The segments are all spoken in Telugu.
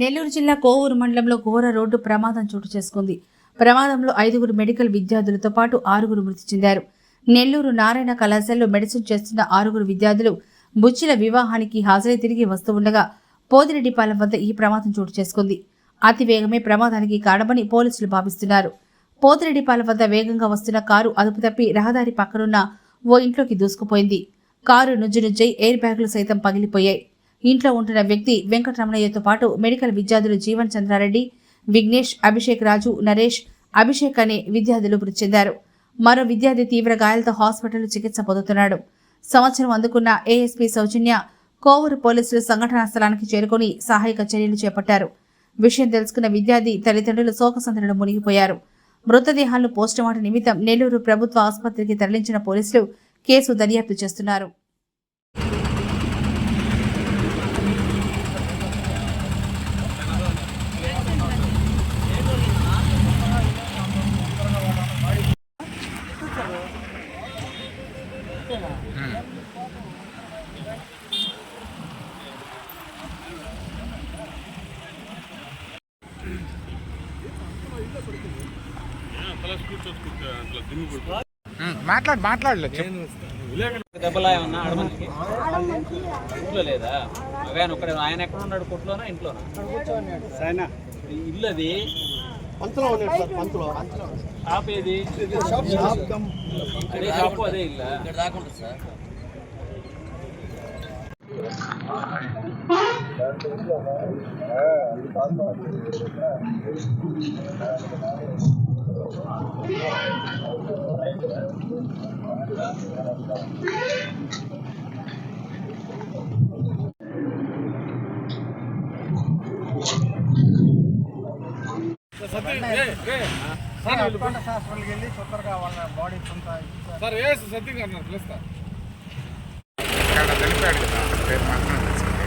నెల్లూరు జిల్లా కోవూరు మండలంలో ఘోర రోడ్డు ప్రమాదం చోటు చేసుకుంది. ప్రమాదంలో ఐదుగురు మెడికల్ విద్యార్థులతో పాటు ఆరుగురు మృతి చెందారు. నెల్లూరు నారాయణ కళాశాలలో మెడిసిన్ చేస్తున్న ఆరుగురు విద్యార్థులు బుచ్చిల వివాహానికి హాజరై తిరిగి వస్తూ ఉండగా పోదిరెడ్డిపాలెం వద్ద ఈ ప్రమాదం చోటు చేసుకుంది. అతి వేగమే ప్రమాదానికి కారణమని పోలీసులు భావిస్తున్నారు. పోతిరెడ్డిపాలెం వద్ద వేగంగా వస్తున్న కారు అదుపు తప్పి రహదారి పక్కనున్న ఓ ఇంట్లోకి దూసుకుపోయింది. కారు నుజ్జు నుజ్జై ఎయిర్ బ్యాగులు సైతం పగిలిపోయాయి. ఇంట్లో ఉంటున్న వ్యక్తి వెంకటరమణయ్యతో పాటు మెడికల్ విద్యార్థులు జీవన్ చంద్రారెడ్డి విఘ్నేష్ అభిషేక్ రాజు నరేష్ అభిషేక్ అనే విద్యార్థులు మృతి చెందారు. మరో విద్యార్థి తీవ్ర గాయాలతో హాస్పిటల్లో చికిత్స పొందుతున్నాడు. సంవత్సరం అందుకున్న ఏఎస్పీ సౌజన్య కోవూరు పోలీసులు సంఘటనా స్థలానికి చేరుకొని సహాయక చర్యలు చేపట్టారు. విషయం తెలుసుకున్న విద్యార్థి తల్లిదండ్రులు శోకసంతరంలో మునిగిపోయారు. మృతదేహాలను పోస్టుమార్టం నిమిత్తం నెల్లూరు ప్రభుత్వ ఆసుపత్రికి తరలించిన పోలీసులు కేసు దర్యాప్తు చేస్తున్నారు. మాట్లాడు మాట్లాడలే చెప్పు. దెబ్బలా ఏమన్నా ఆడమనికి ఇంట్లో లేదా? ఒక్కడే ఆయన ఎక్కడ ఉన్నాడు? కొట్లోనా? ఇంట్లోనా? ఇల్లు అది పంతులో ఉన్నాడు సార్ పంతులో షాప్ ఏది అదే షాపు అదే ఇల్లు సార్ వేసి సత్యంగా అన్నారు పిలుస్తా తెలిపాడు కదా రేపు మాత్రం తెలిసింది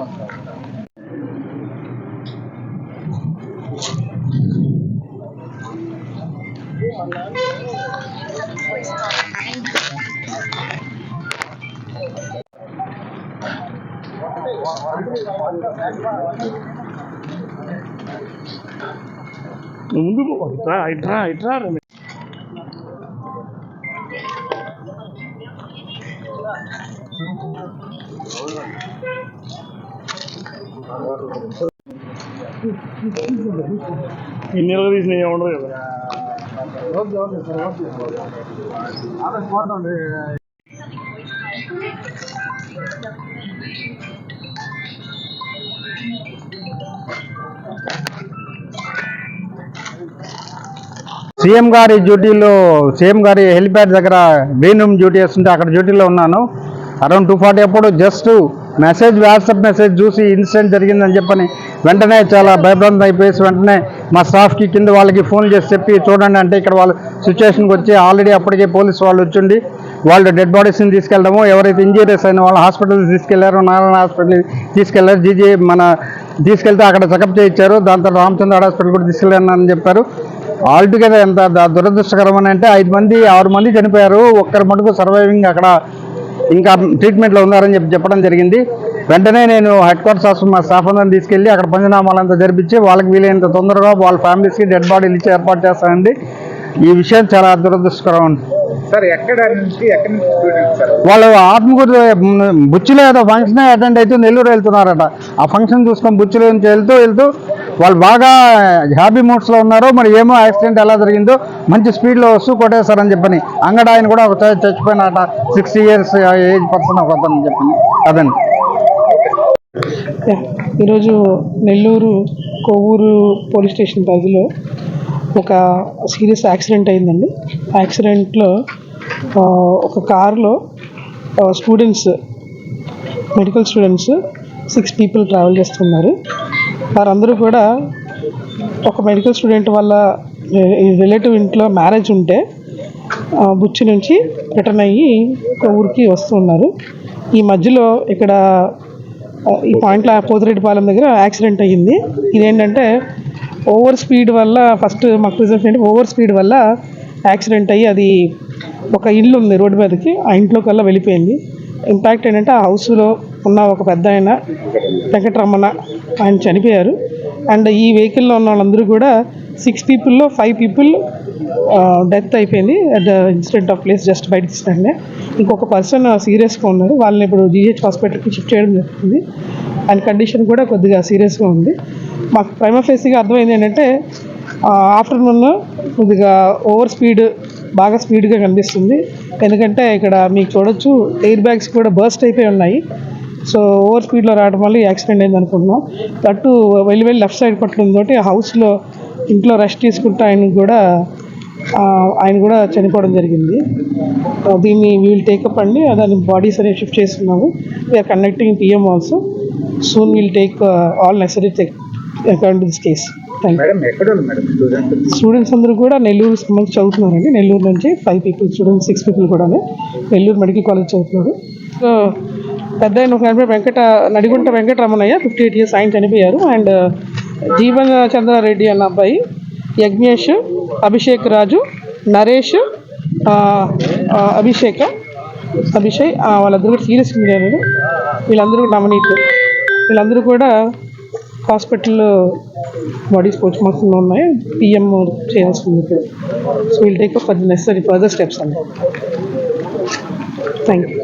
ఆ. బా. ముందు ఇట్రా ఇట్రా ఇట్రా ఇన్ని రోజులు తీసిన ఉండదు కదా. సీఎం గారి డ్యూటీలో సీఎం గారి హెలిప్యాడ్ దగ్గర గ్రీన్ రూమ్ డ్యూటీ చేస్తుంటే అక్కడ డ్యూటీలో ఉన్నాను. అరౌండ్ టూ ఫార్టీ అప్పుడు జస్ట్ మెసేజ్ వాట్సాప్ మెసేజ్ చూసి ఇన్సిడెంట్ జరిగిందని చెప్పని వెంటనే చాలా భయభ్రాంతం అయిపోయేసి వెంటనే మా స్టాఫ్కి కింద వాళ్ళకి ఫోన్ చేసి చెప్పి చూడండి అంటే ఇక్కడ వాళ్ళు సిచ్యువేషన్కి వచ్చి ఆల్రెడీ అప్పటికే పోలీస్ వాళ్ళు వచ్చిండి. వాళ్ళు డెడ్ బాడీస్ని తీసుకెళ్ళడము ఎవరైతే ఇంజరీస్ అయిన వాళ్ళు హాస్పిటల్కి తీసుకెళ్ళారో నారాయణ హాస్పిటల్ తీసుకెళ్ళారు జీజీ మన తీసుకెళ్తే అక్కడ చెకప్ చేయించారు దాంతో రామచంద్ర హాస్పిటల్ కూడా తీసుకెళ్ళానని చెప్పారు. ఆల్టుగెదర్ ఎంత దురదృష్టకరమని దురదృష్టకరం అని అంటే ఐదు మంది ఆరు మంది చనిపోయారు. ఒక్కరి మటుకు సర్వైవింగ్ అక్కడ ఇంకా ట్రీట్మెంట్లో ఉన్నారని చెప్పి చెప్పడం జరిగింది. వెంటనే నేను హెడ్ క్వార్టర్స్ హాస్పిటల్ మా స్టాఫ్ అందరిని తీసుకెళ్ళి అక్కడ పంచనామాలంతా జరిపించి వాళ్ళకి వీలైనంత తొందరగా వాళ్ళ ఫ్యామిలీస్కి డెడ్ బాడీలు ఇచ్చి ఏర్పాటు చేస్తానండి. ఈ విషయం చాలా దురదృష్టకరం సార్ ఎక్కడ నుంచి ఎక్కడి నుంచి స్టూడెంట్స్ సార్? వాళ్ళు ఆత్మకూరు బుచ్చిలో ఏదో ఫంక్షన్ అటెండ్ అయితే నెల్లూరు వెళ్తున్నారట. ఆ ఫంక్షన్ చూసుకొని బుచ్చిలో నుంచి వెళ్తూ వెళ్తూ వాళ్ళు బాగా హ్యాపీ మూడ్స్లో ఉన్నారు. మరి ఏమో యాక్సిడెంట్ ఎలా జరిగిందో మంచి స్పీడ్లో వస్తూ కొట్టేస్తారని చెప్పని. అంగడ ఆయన కూడా ఒక చచ్చిపోయినట సిక్స్టీ ఇయర్స్ ఏజ్ పర్సన్ ఒక అతను చెప్పని. అదండి ఈరోజు నెల్లూరు కొవ్వూరు పోలీస్ స్టేషన్ పరిధిలో ఒక సీరియస్ యాక్సిడెంట్ అయిందండి. యాక్సిడెంట్లో ఒక కారులో students medical students six people travel చేస్తున్నారు. వారందరూ కూడా ఒక మెడికల్ స్టూడెంట్ వల్ల రిలేటివ్ ఇంట్లో మ్యారేజ్ ఉంటే బుచ్చి నుంచి రిటర్న్ అయ్యి ఊరికి వస్తున్నారు ఈ మధ్యలో ఇక్కడ ఈ పాయింట్లో పోతిరెడ్డిపాలెం దగ్గర యాక్సిడెంట్ అయ్యింది. ఇదేంటంటే ఓవర్ స్పీడ్ వల్ల ఫస్ట్ మాకు రిజల్ట్ ఏంటి? ఓవర్ స్పీడ్ వల్ల యాక్సిడెంట్ అయ్యి అది ఒక ఇల్లు ఉంది రోడ్డు మీదకి ఆ ఇంట్లో కల్లా వెళ్ళిపోయింది. ఇంపాక్ట్ ఏంటంటే ఆ హౌస్లో ఉన్న ఒక పెద్ద ఆయన వెంకటరమణ ఆయన చనిపోయారు. అండ్ ఈ వెహికల్లో ఉన్న వాళ్ళందరూ కూడా సిక్స్ పీపుల్లో ఫైవ్ పీపుల్ డెత్ అయిపోయింది at the incident of place just బయట తీసినండి ఇంకొక పర్సన్ సీరియస్గా ఉన్నారు. వాళ్ళని ఇప్పుడు జీహెచ్ హాస్పిటల్కి షిఫ్ట్ చేయడం జరుగుతుంది. అండ్ కండిషన్ కూడా కొద్దిగా సీరియస్గా ఉంది. మాకు ప్రైమఫేసిగా అర్థమైంది ఏంటంటే ఆఫ్టర్నూన్ కొద్దిగా ఓవర్ స్పీడ్ బాగా స్పీడ్గా కనిపిస్తుంది. ఎందుకంటే ఇక్కడ మీకు చూడొచ్చు ఎయిర్ బ్యాగ్స్ కూడా బర్స్ట్ అయిపోయి ఉన్నాయి. సో ఓవర్ స్పీడ్లో రావడం వల్ల యాక్సిడెంట్ అయింది అనుకుంటున్నాం. అటు వెళ్ళి వెళ్ళి లెఫ్ట్ సైడ్ పట్టుకుంది హౌస్లో ఇంట్లో రెస్ట్ తీసుకుంటూ ఆయన కూడా ఆయన కూడా చనిపోవడం జరిగింది. దీన్ని వీల్ టేకప్ అండి. దాని బాడీస్ అనేవి షిఫ్ట్ చేస్తున్నాము. We're conducting PM also soon we'll take all necessary take account this case students అందరూ? కూడా నెల్లూరు సంబంధించి చదువుతున్నారండి. నెల్లూరు నుంచి five people students six people కూడా నెల్లూరు మెడికల్ కాలేజ్ చదువుతున్నారు. సో పెద్ద ఆయన ఒక ఆయన Venkata Nadigunta Venkataramanaiah fifty eight years ఆయన చనిపోయారు. అండ్ జీవన్ చంద్రారెడ్డి అన్న అబ్బాయి యజ్ఞేష్ అభిషేక్ రాజు నరేష్ అభిషేక్ అభిషేక్ వాళ్ళందరూ కూడా సీరియస్ అయ్యారు వీళ్ళందరూ నవనీత్ వీళ్ళందరూ కూడా హాస్పిటల్ బాడీస్ పోస్ట్ ఉన్నాయి. పిఎం చేయాల్సి ఉంది ఇప్పుడు so will take for necessary further steps అండి. Thank you